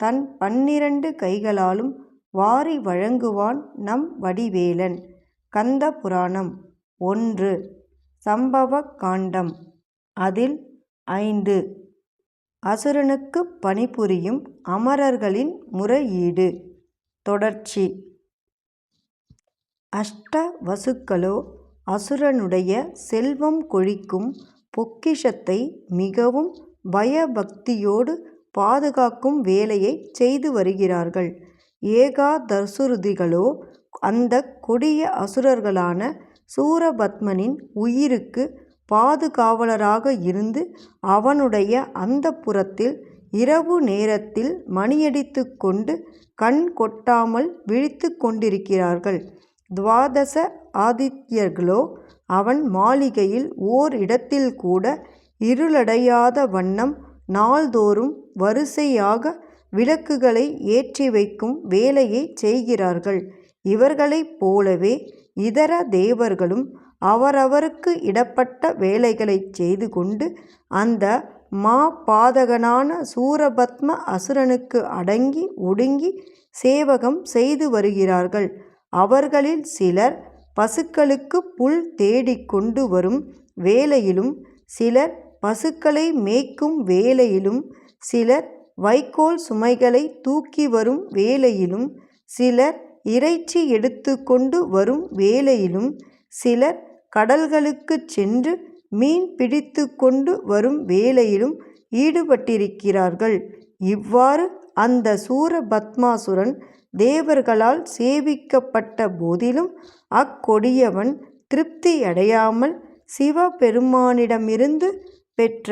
தன் பன்னிரண்டு கைகளாலும் வாரி வழங்குவான் நம் வடிவேலன். கந்த புராணம் ஒன்று. சம்பவ காண்டம் அதில் ஐந்து. அசுரனுக்கு பணிபுரியும் அமரர்களின் முறையீடு. தொடர்ச்சி. அஷ்ட வசுக்களோ அசுரனுடைய செல்வம் கொழிக்கும் பொக்கிஷத்தை மிகவும் பயபக்தியோடு பாதுகாக்கும் வேலையை செய்து வருகிறார்கள். ஏகாதசுருதிகளோ அந்த கொடிய அசுரர்களான சூரபத்மனின் உயிருக்கு பாதுகாவலராக இருந்து அவனுடைய அந்த புறத்தில் இரவு நேரத்தில் மணியடித்து கொண்டு கண் கொட்டாமல் விழித்து கொண்டிருக்கிறார்கள். துவாதச ஆதித்யர்களோ அவன் மாளிகையில் ஓர் இடத்தில் கூட இருளடையாத வண்ணம் நாள்தோறும் வரிசையாக விளக்குகளை ஏற்றி வைக்கும் வேலையை செய்கிறார்கள். இவர்களைப் போலவே இதர தேவர்களும் அவரவருக்கு இடப்பட்ட வேலைகளைச் செய்து கொண்டு அந்த மா பாதகனான சூரபத்ம அசுரனுக்கு அடங்கி ஒடுங்கி சேவகம் செய்து வருகிறார்கள். அவர்களில் சிலர் பசுக்களுக்கு புல் தேடிக் கொண்டு வரும் வேலையிலும் சிலர் பசுக்களை மேய்க்கும் வேலையிலும் சிலர் வைக்கோல் சுமைகளை தூக்கி வரும் வேலையிலும் சிலர் இறைச்சி எடுத்து கொண்டு வரும் வேலையிலும் சிலர் கடல்களுக்குச் சென்று மீன் பிடித்து கொண்டு வரும் வேலையிலும் ஈடுபட்டிருக்கிறார்கள். இவ்வாறு அந்த சூரபத்மாசுரன் தேவர்களால் சேவிக்கப்பட்ட போதிலும் அக்கொடியவன் திருப்தியடையாமல் சிவபெருமானிடமிருந்து பெற்ற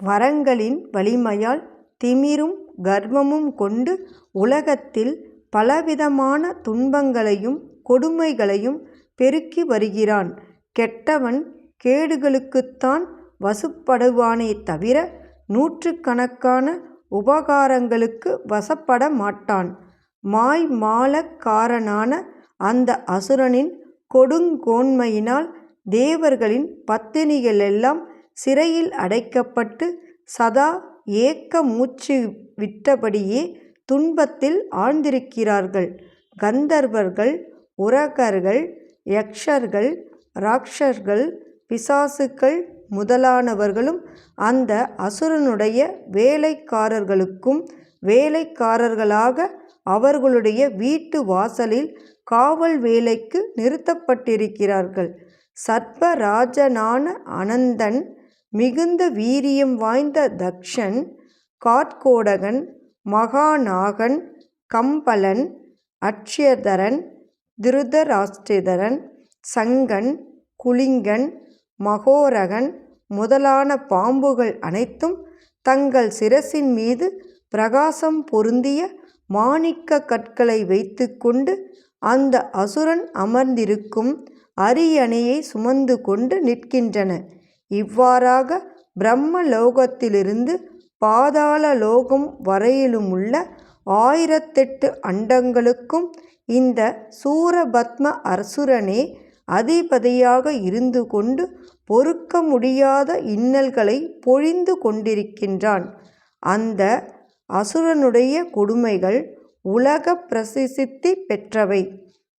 வரங்களின் வலிமையால் திமிரும் கர்வமும் கொண்டு உலகத்தில் பலவிதமான துன்பங்களையும் கொடுமைகளையும் பெருக்கி வருகிறான். கெட்டவன் கேடுகளுக்குத்தான் வசுப்படுவானே தவிர நூற்றுக்கணக்கான உபகாரங்களுக்கு வசப்பட மாட்டான். மாய் மாலக்காரனான அந்த அசுரனின் கொடுங்கோன்மையினால் தேவர்களின் பத்தினிகளெல்லாம் சிறையில் அடைக்கப்பட்டு சதா ஏக்க மூச்சு விட்டபடியே துன்பத்தில் ஆழ்ந்திருக்கிறார்கள். கந்தர்வர்கள் உரகர்கள் யக்ஷர்கள் ராக்ஷர்கள் பிசாசுக்கள் முதலானவர்களும் அந்த அசுரனுடைய வேலைக்காரர்களுக்கும் வேலைக்காரர்களாக அவர்களுடைய வீட்டு வாசலில் காவல் வேலைக்கு நிறுத்தப்பட்டிருக்கிறார்கள். சர்ப்பராஜனான அனந்தன் மிகுந்த வீரியம் வாய்ந்த தக்ஷன் காட்கோடகன் மகாநாகன் கம்பலன் அட்சயதரன் திருதராஷ்டிரன் சங்கன் குலிங்கன் மகோரகன் முதலான பாம்புகள் அனைத்தும் தங்கள் சிரசின் மீது பிரகாசம் பொருந்திய மாணிக்க கற்களை வைத்துக்கொண்டு அந்த அசுரன் அமர்ந்திருக்கும் அரியணையை சுமந்து கொண்டு நிற்கின்றன. இவ்வாறாக பிரம்ம லோகத்திலிருந்து பாதாள லோகம் வரையிலுமுள்ள ஆயிரத்தெட்டு அண்டங்களுக்கும் இந்த சூரபத்ம அசுரனே அதிபதியாக இருந்து கொண்டு பொறுக்க முடியாத இன்னல்களை பொழிந்து கொண்டிருக்கின்றான். அந்த அசுரனுடைய கொடுமைகள் உலக பிரசித்தி பெற்றவை.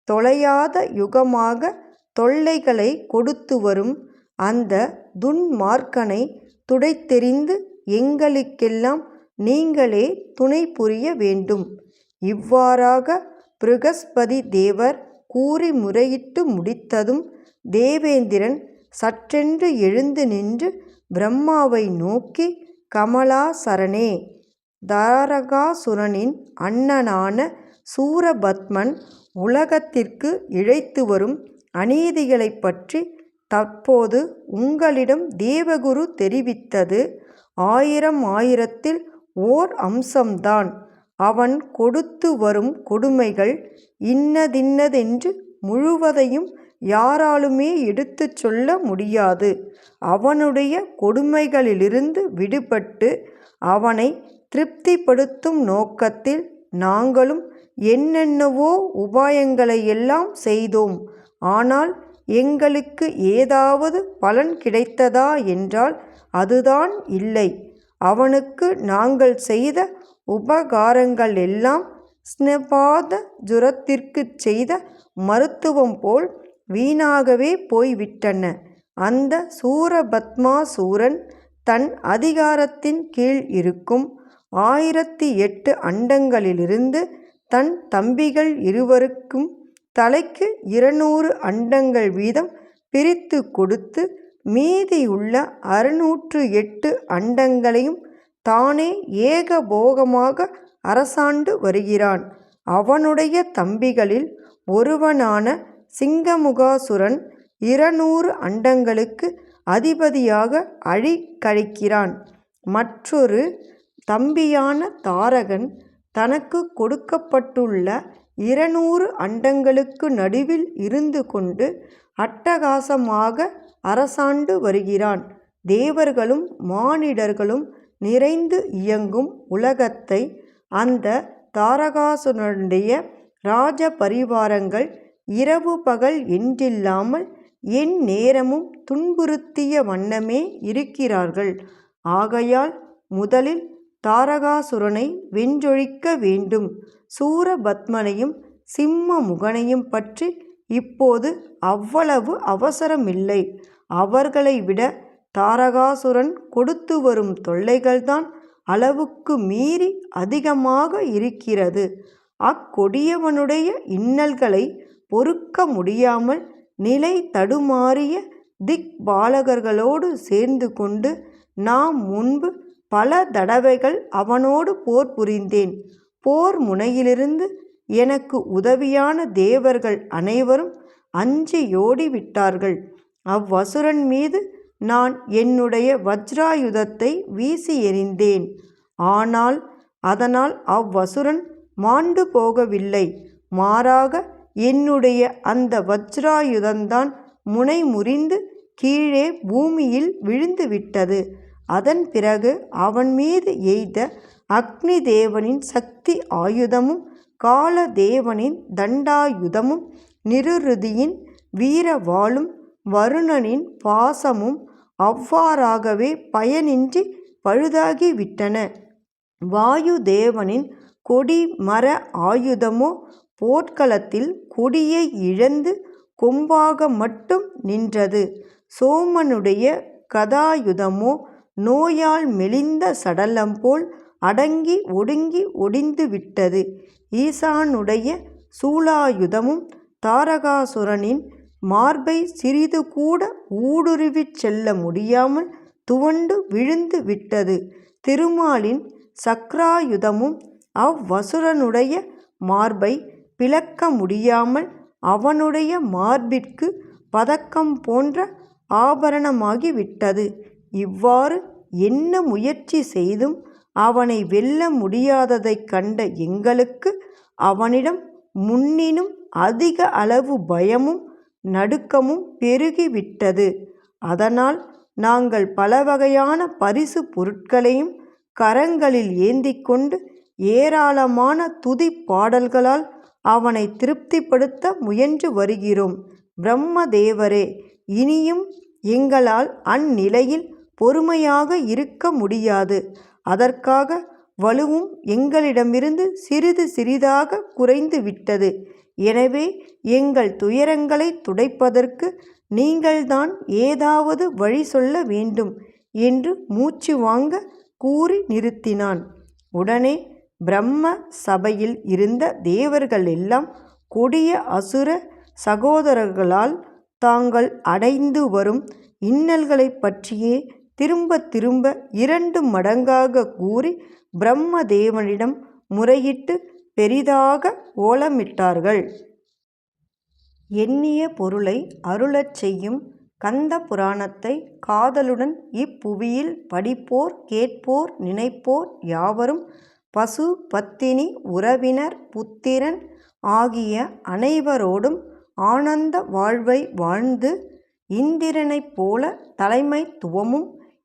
தொலையாத யுகமாக தொல்லைகளை கொடுத்து வரும் அந்த துன்மார்க்கனை துடைத்தெறிந்து எங்களுக்கெல்லாம் நீங்களே துணை புரிய வேண்டும். இவ்வாறாக பிருகஸ்பதி தேவர் கூறி முறையிட்டு முடித்ததும் தேவேந்திரன் சற்றென்று எழுந்து நின்று பிரம்மாவை நோக்கி கமலாசரனே தாரகாசுரனின் அண்ணனான சூரபத்மன் உலகத்திற்கு இழைத்து வரும் அநீதிகளைப் பற்றி தற்போது உங்களிடம் தேவகுரு தெரிவித்தது ஆயிரம் ஆயிரத்தில் ஓர் அம்சம்தான். அவன் கொடுத்து வரும் கொடுமைகள் இன்னதின்னதென்று முழுவதையும் யாராலுமே எடுத்துச் சொல்ல முடியாது. அவனுடைய கொடுமைகளிலிருந்து விடுபட்டு அவனை திருப்திப்படுத்தும் நோக்கத்தில் நாங்களும் என்னென்னவோ உபாயங்களை எல்லாம் செய்தோம். ஆனால் எங்களுக்கு ஏதாவது பலன் கிடைத்ததா என்றால் அதுதான் இல்லை. அவனுக்கு நாங்கள் செய்த உபகாரங்கள் எல்லாம் ஸ்னபாத ஜுரத்திற்குச் செய்த மருத்துவம் போல் வீணாகவே போய்விட்டன. அந்த சூரபத்மாசூரன் தன் அதிகாரத்தின் கீழ் இருக்கும் ஆயிரத்தி எட்டு அண்டங்களிலிருந்து தன் தம்பிகள் இருவருக்கும் தலைக்கு இருநூறு அண்டங்கள் வீதம் பிரித்து கொடுத்து மீதியுள்ள அறுநூற்று எட்டு அண்டங்களையும் தானே ஏகபோகமாக அரசாண்டு வருகிறான். அவனுடைய தம்பிகளில் ஒருவனான சிங்கமுகாசுரன் இருநூறு அண்டங்களுக்கு அதிபதியாக அழிக்கழிக்கிறான் மற்றொரு தம்பியான தாரகன் தனக்கு கொடுக்கப்பட்டுள்ள இருநூறு அண்டங்களுக்கு நடுவில் இருந்து கொண்டு அட்டகாசமாக அரசாண்டு வருகிறான். தேவர்களும் மானிடர்களும் நிறைந்து இயங்கும் உலகத்தை அந்த தாரகாசுரனுடைய ராஜ பரிவாரங்கள் இரவு பகல் என்றில்லாமல் எந்நேரமும் துன்புறுத்திய வண்ணமே இருக்கிறார்கள். ஆகையால் முதலில் தாரகாசுரனை வென்றொழிக்க வேண்டும். சூரபத்மனையும் சிம்ம முகனையும் பற்றி இப்போது அவ்வளவு அவசரமில்லை. அவர்களை விட தாரகாசுரன் கொடுத்து வரும் தொல்லைகள்தான் அளவுக்கு மீறி அதிகமாக இருக்கிறது. அக்கொடியவனுடைய இன்னல்களை பொறுக்க முடியாமல் நிலை தடுமாறிய திக்பாலகர்களோடு சேர்ந்து கொண்டு நாம் முன்பு பல தடவைகள் அவனோடு போர் புரிந்தேன். போர் முனையிலிருந்து எனக்கு உதவியான தேவர்கள் அனைவரும் அஞ்சியோடி விட்டார்கள். அவ்வசுரன் மீது நான் என்னுடைய வஜ்ராயுதத்தை வீசி எறிந்தேன். ஆனால் அதனால் அவ்வசுரன் மாண்டு போகவில்லை. மாறாக என்னுடைய அந்த வஜ்ராயுதந்தான் முனை முறிந்து கீழே பூமியில் விழுந்துவிட்டது. அதன் பிறகு அவன் மீது எய்த அக்னி தேவனின் சக்தி ஆயுதமும் காலதேவனின் தண்டாயுதமும் நிருதியின் வீர வாழும் வருணனின் பாசமும் அவ்வாறாகவே பயனின்றி பழுதாகிவிட்டன வாயு வாயுதேவனின் கொடி மர ஆயுதமோ போர்க்களத்தில் கொடியை இழந்து கொம்பாக மட்டும் நின்றது. சோமனுடைய கதாயுதமோ நோயால் மெலிந்த சடலம் போல் அடங்கி ஒடுங்கி ஒடிந்து விட்டது. ஈசானுடைய சூலாயுதமும் தாரகாசுரனின் மார்பைச் சிறிதுகூட ஊடுருவிச் செல்ல முடியாமல் துவண்டு விழுந்து விட்டது. திருமாலின் சக்ராயுதமும் அவ்வசுரனுடைய மார்பை பிளக்க முடியாமல் அவனுடைய மார்பிற்கு பதக்கம் போன்ற ஆபரணமாகிவிட்டது. இவ்வாறு என்ன முயற்சி செய்தும் அவனை வெல்ல முடியாததைக் கண்ட எங்களுக்கு அவனிடம் முன்னினும் அதிக அளவு பயமும் நடுக்கமும் பெருகிவிட்டது அதனால் நாங்கள் பலவகையான பரிசு பொருட்களையும் கரங்களில் ஏந்திக்கொண்டு ஏராளமான துதி பாடல்களால் அவனை திருப்திப்படுத்த முயன்று வருகிறோம். பிரம்ம தேவரே இனியும் எங்களால் அந்நிலையில் பொறுமையாக இருக்க முடியாது. அதற்காக வலுவும் எங்களிடமிருந்து சிறிது சிறிதாக குறைந்து விட்டது. எனவே எங்கள் துயரங்களைத் துடைப்பதற்கு நீங்கள்தான் ஏதாவது வழி சொல்ல வேண்டும் என்று மூச்சு வாங்க கூறி நிறுத்தினான். உடனே பிரம்ம சபையில் இருந்த தேவர்கள் எல்லாம் கொடிய அசுர சகோதரர்களால் தாங்கள் அடைந்து வரும் இன்னல்களைப் பற்றியே திரும்பத் திரும்ப இரண்டு மடங்காகக் கூறி பிரம்மதேவனிடம் முறையிட்டு பெரிதாக ஓலமிட்டார்கள். எண்ணிய பொருளை அருளச் செய்யும் கந்த புராணத்தை காதலுடன் இப்புவியில் படிப்போர் கேட்போர் நினைப்போர் யாவரும் பசு பத்தினி உறவினர் புத்திரன் ஆகிய அனைவரோடும் ஆனந்த வாழ்வை வாழ்ந்து இந்திரனைப் போல தலைமைத்துவமும்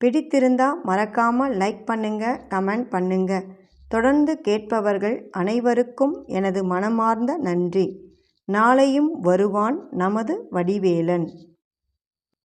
பிடித்திருந்தா மறக்காமல் லைக் பண்ணுங்க கமெண்ட் பண்ணுங்க. தொடர்ந்து கேட்பவர்கள் அனைவருக்கும் எனது மனமார்ந்த நன்றி. நாளையும் வருவான் நமது வடிவேலன்.